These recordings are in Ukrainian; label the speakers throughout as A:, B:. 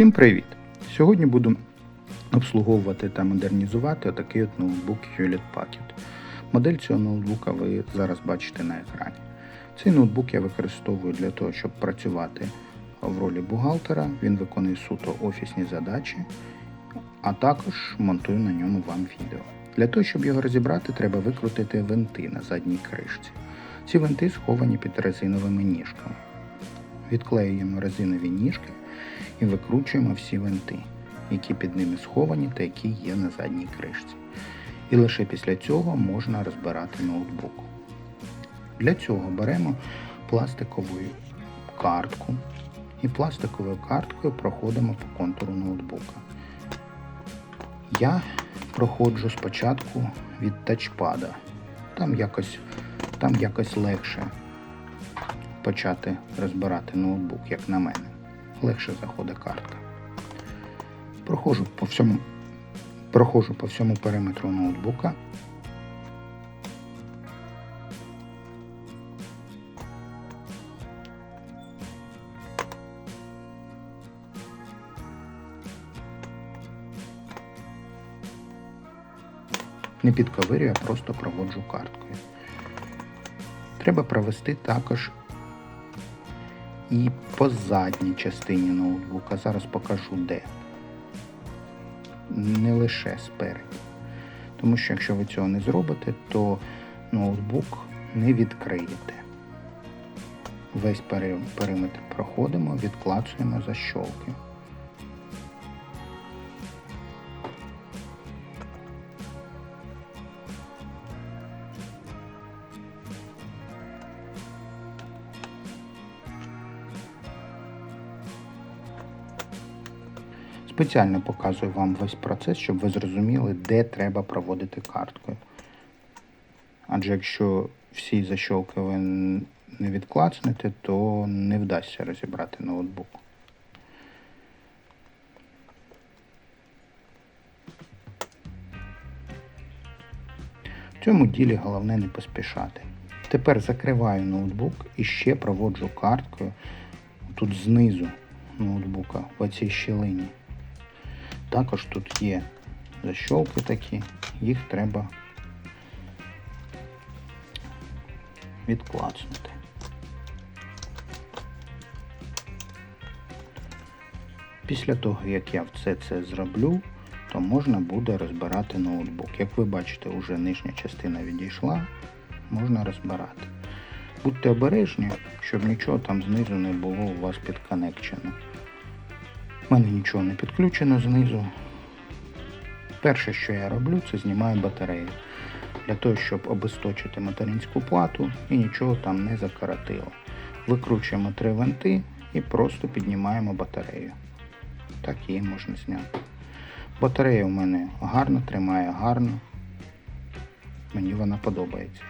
A: Всім привіт! Сьогодні буду обслуговувати та модернізувати отакий от ноутбук Hewlett Packard. Модель цього ноутбука ви зараз бачите на екрані. Цей ноутбук я використовую для того, щоб працювати в ролі бухгалтера. Він виконує суто офісні задачі, а також монтую на ньому вам відео. Для того, щоб його розібрати, треба викрутити винти на задній кришці. Ці винти сховані під резиновими ніжками. Відклеюємо резинові ніжки і викручуємо всі винти, які під ними сховані та які є на задній кришці. І лише після цього можна розбирати ноутбук. Для цього беремо пластикову картку і пластиковою карткою проходимо по контуру ноутбука. Я проходжу спочатку від тачпада. Там якось, там якось легше почати розбирати ноутбук, як на мене. Легше заходить картка. Проходжу по всьому, проходжу по всьому периметру ноутбука. Не підковирюю, а просто проводжу карткою. Треба провести також і по задній частині ноутбука. Зараз покажу де. Не лише спереду. Тому що якщо ви цього не зробите, то ноутбук не відкриєте. Весь периметр проходимо, відклацуємо защолки. Спеціально показую вам весь процес, щоб ви зрозуміли, де треба проводити карткою. Адже якщо всі защолки ви не відклацнете, то не вдасться розібрати ноутбук. В цьому ділі головне не поспішати. Тепер закриваю ноутбук і ще проводжу карткою тут знизу ноутбука в оцій щілині. Також тут є защолки такі, їх треба відклацнути. Після того, як я все це зроблю, то можна буде розбирати ноутбук. Як ви бачите, вже нижня частина відійшла, можна розбирати. Будьте обережні, щоб нічого там знизу не було у вас підконекчено. У мене нічого не підключено знизу. Перше, що я роблю, це знімаю батарею. Для того, щоб обесточити материнську плату і нічого там не закоротило. Викручуємо три винти і просто піднімаємо батарею. Так її можна зняти. Батарея у мене гарно, тримає гарно. Мені вона подобається.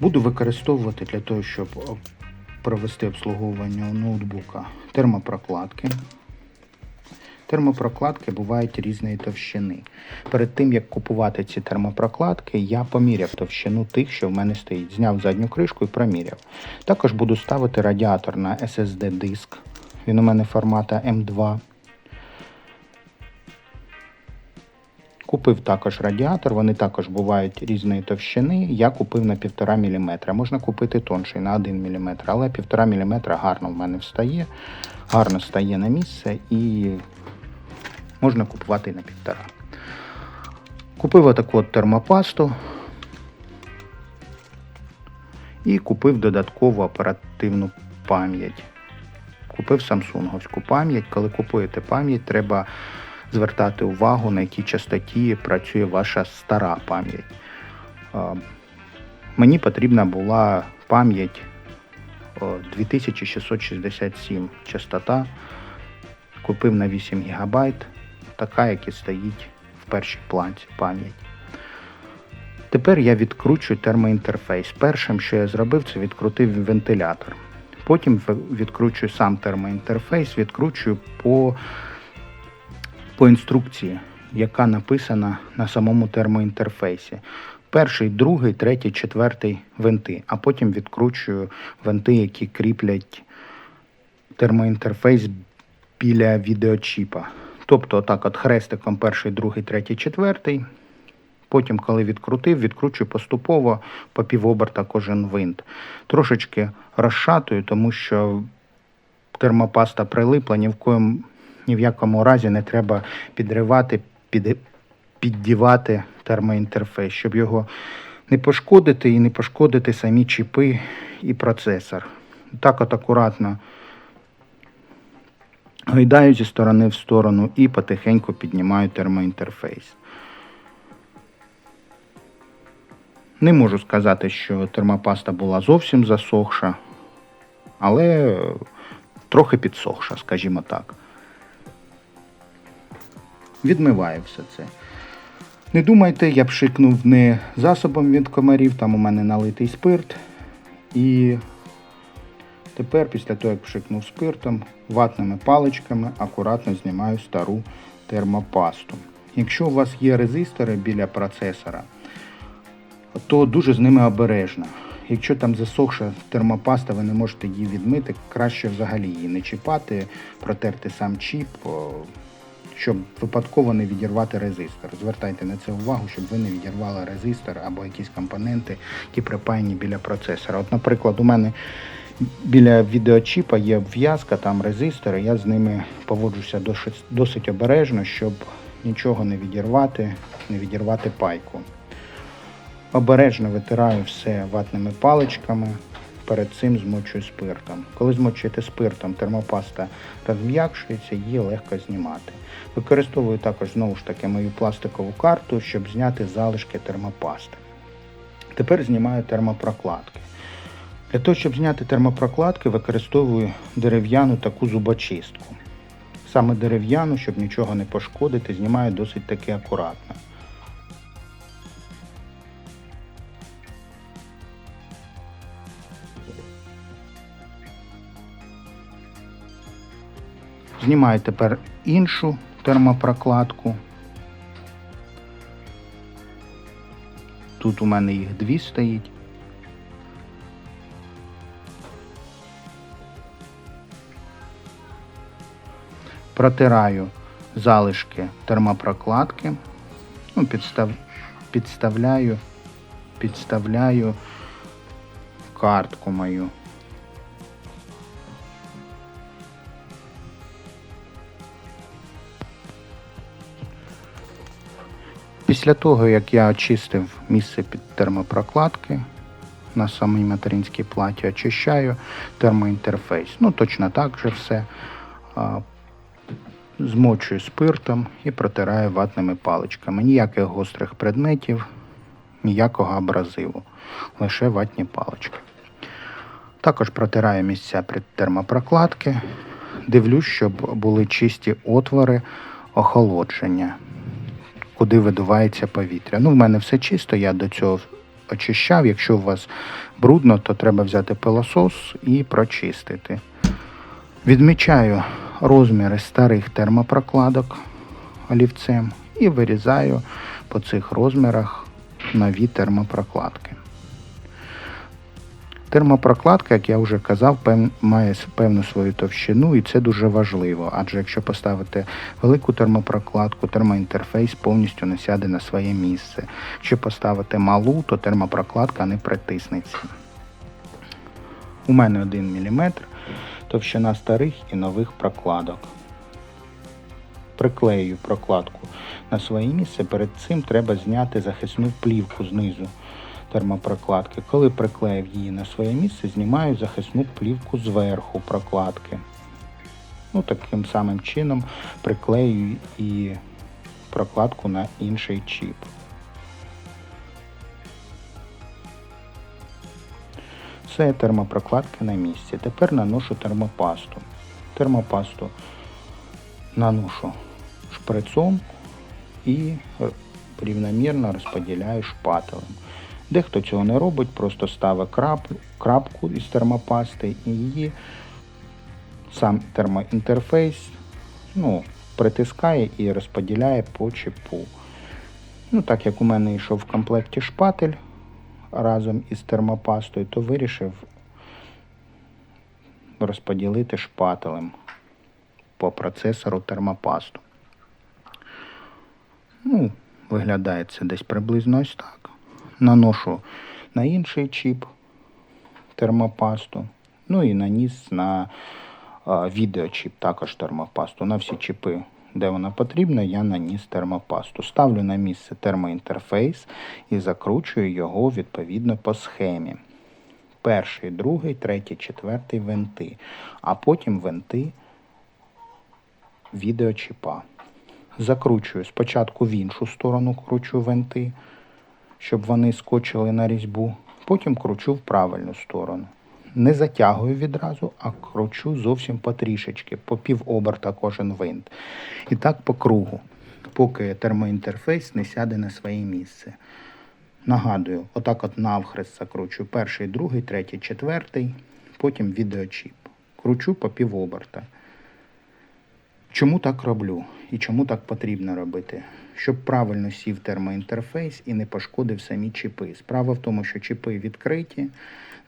A: Буду використовувати для того, щоб провести обслуговування ноутбука термопрокладки. Термопрокладки бувають різної товщини. Перед тим як купувати ці термопрокладки, я поміряв товщину тих, що в мене стоїть. Зняв задню кришку і проміряв. Також буду ставити радіатор на SSD диск. Він у мене формата M2. Купив також радіатор, вони також бувають різної товщини. Я купив на 1,5 мм. Можна купити тонший на 1 мм, але 1,5 мм гарно в мене встає, гарно стає на місце і можна купувати на 1,5. Купив отаку от термопасту і купив додаткову оперативну пам'ять. Купив самсунговську пам'ять. Коли купуєте пам'ять, треба звертати увагу, на якій частоті працює ваша стара пам'ять. Мені потрібна була пам'ять 2667 частота. Купив на 8 ГБ, така, як і стоїть в першій планці пам'ять. Тепер я відкручую термоінтерфейс. Першим, що я зробив, це відкрутив вентилятор. Потім відкручую сам термоінтерфейс, відкручую по по інструкції, яка написана на самому термоінтерфейсі. Перший, другий, третій, четвертий винти, а потім відкручую винти, які кріплять термоінтерфейс біля відеочіпа. Тобто, отак от хрестиком перший, другий, третій, четвертий. Потім, коли відкрутив, відкручую поступово по півоберта кожен винт. Трошечки розшатую, тому що термопаста прилипла, ні в, коєм, ні в якому разі не треба підривати, під, піддівати термоінтерфейс, щоб його не пошкодити і не пошкодити самі чіпи і процесор. Так от акуратно гойдаю зі сторони в сторону і потихеньку піднімаю термоінтерфейс. Не можу сказати, що термопаста була зовсім засохша, але трохи підсохша, скажімо так. Відмиваю все це. Не думайте, я пшикнув не засобом від комарів, там у мене налитий спирт. І тепер, після того, як пшикнув спиртом, ватними паличками акуратно знімаю стару термопасту. Якщо у вас є резистори біля процесора, то дуже з ними обережно. Якщо там засохша термопаста, ви не можете її відмити, краще взагалі її не чіпати, протерти сам чіп, щоб випадково не відірвати резистор. Звертайте на це увагу, щоб ви не відірвали резистор або якісь компоненти, які припаяні біля процесора. От, наприклад, у мене біля відеочіпа є в'язка, там резистори, я з ними поводжуся досить обережно, щоб нічого не відірвати, не відірвати пайку. Обережно витираю все ватними паличками, перед цим змочую спиртом. Коли змочуєте спиртом, термопаста розм'якшується, її легко знімати. Використовую також знову ж таки мою пластикову карту, щоб зняти залишки термопасти. Тепер знімаю термопрокладки. Для того, щоб зняти термопрокладки, використовую дерев'яну таку зубочистку. Саме дерев'яну, щоб нічого не пошкодити, знімаю досить таки акуратно. Знімаю тепер іншу термопрокладку. Тут у мене їх дві стоїть. Протираю залишки термопрокладки. Ну, підстав, підставляю, підставляю картку мою. Після того, як я очистив місце під термопрокладки на самій материнській платі, очищаю термоінтерфейс. Ну, точно так же все. Змочую спиртом і протираю ватними паличками. Ніяких гострих предметів, ніякого абразиву, лише ватні палички. Також протираю місця під термопрокладки. Дивлюсь, щоб були чисті отвори охолодження куди видувається повітря. Ну, в мене все чисто, я до цього очищав. Якщо у вас брудно, то треба взяти пилосос і прочистити. Відмічаю розміри старих термопрокладок олівцем і вирізаю по цих розмірах нові термопрокладки. Термопрокладка, як я вже казав, має певну свою товщину, і це дуже важливо. Адже якщо поставити велику термопрокладку, термоінтерфейс повністю не сяде на своє місце. Якщо поставити малу, то термопрокладка не притиснеться. У мене 1 мм товщина старих і нових прокладок. Приклею прокладку на своє місце. Перед цим треба зняти захисну плівку знизу термопрокладки. Коли приклеїв її на своє місце, знімаю захисну плівку зверху прокладки. Ну, Таким самим чином приклею і прокладку на інший чіп. Все термопрокладки на місці. Тепер наношу термопасту. Термопасту наношу шприцом і рівномірно розподіляю шпателем. Дехто цього не робить, просто ставить крап, крапку із термопасти і її сам термоінтерфейс ну, притискає і розподіляє по чіпу. Ну, Так як у мене йшов в комплекті шпатель разом із термопастою, то вирішив розподілити шпателем по процесору термопасту. Ну, виглядає це десь приблизно ось так. Наношу на інший чіп термопасту. Ну і наніс на відеочіп також термопасту. На всі чіпи, де вона потрібна, я наніс термопасту. Ставлю на місце термоінтерфейс і закручую його відповідно по схемі. Перший, другий, третій, четвертий винти, а потім винти відеочіпа. Закручую спочатку в іншу сторону кручу винти, щоб вони скочили на різьбу. Потім кручу в правильну сторону. Не затягую відразу, а кручу зовсім потрішечки, по пів оберта кожен винт. І так по кругу, поки термоінтерфейс не сяде на своє місце. Нагадую, отак от навхрест закручу перший, другий, третій, четвертий, потім відеочіп. Кручу по пів оберта. Чому так роблю і чому так потрібно робити? Щоб правильно сів термоінтерфейс і не пошкодив самі чіпи. Справа в тому, що чіпи відкриті,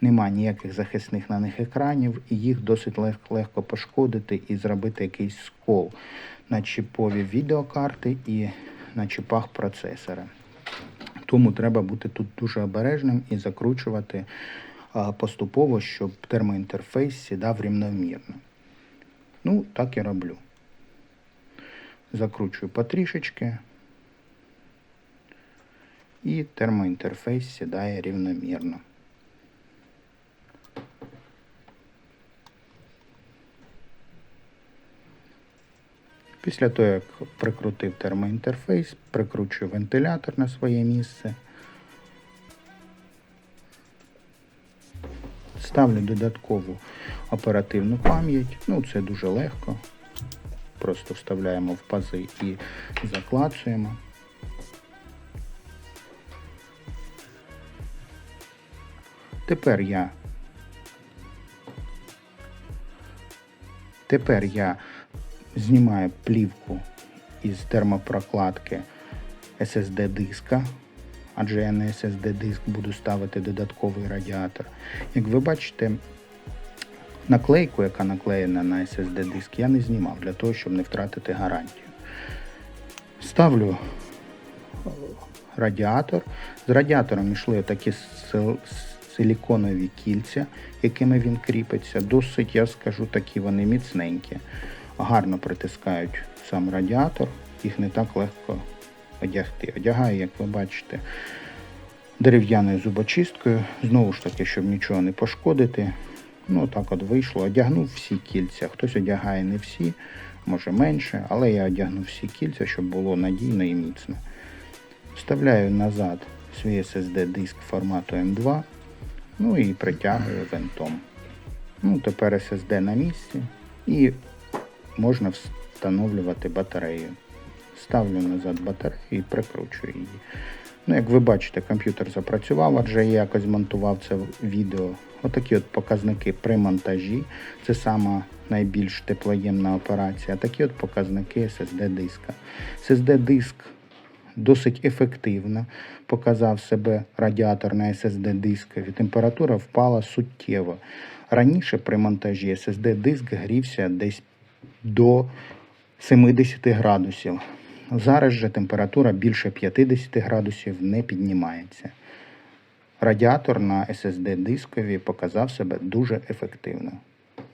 A: нема ніяких захисних на них екранів, і їх досить лег- легко пошкодити і зробити якийсь скол на чіпові відеокарти і на чіпах процесора. Тому треба бути тут дуже обережним і закручувати поступово, щоб термоінтерфейс сідав рівномірно. Ну, так і роблю. Закручую потрішечки. І термоінтерфейс сідає рівномірно. Після того, як прикрутив термоінтерфейс, прикручую вентилятор на своє місце. Ставлю додаткову оперативну пам'ять. Ну, це дуже легко. Просто вставляємо в пази і заклацуємо. Тепер я Тепер я знімаю плівку із термопрокладки SSD диска, адже я на SSD диск буду ставити додатковий радіатор. Як ви бачите, наклейку, яка наклеєна на SSD диск, я не знімав для того, щоб не втратити гарантію. Ставлю е, радіатор. З радіатором йшли такі сил- силіконові кільця, якими він кріпиться. Досить, я скажу, такі вони міцненькі. Гарно притискають сам радіатор, їх не так легко одягти. Одягаю, як ви бачите, дерев'яною зубочисткою. Знову ж таки, щоб нічого не пошкодити. Ну, так от вийшло. Одягнув всі кільця. Хтось одягає не всі, може менше, але я одягнув всі кільця, щоб було надійно і міцно. Вставляю назад свій SSD диск формату M2. Ну і притягую винтом. Ну, тепер SSD на місці і можна встановлювати батарею. Ставлю назад батарею і прикручую її. Ну, як ви бачите, комп'ютер запрацював, адже я якось змонтував це відео. Отакі от показники при монтажі. Це сама найбільш теплоємна операція. Такі от показники SSD диска. SSD диск досить ефективно показав себе радіатор на SSD дискові. Температура впала суттєво. Раніше при монтажі SSD диск грівся десь до 70 градусів. Зараз же температура більше 50 градусів не піднімається. Радіатор на SSD дискові показав себе дуже ефективно.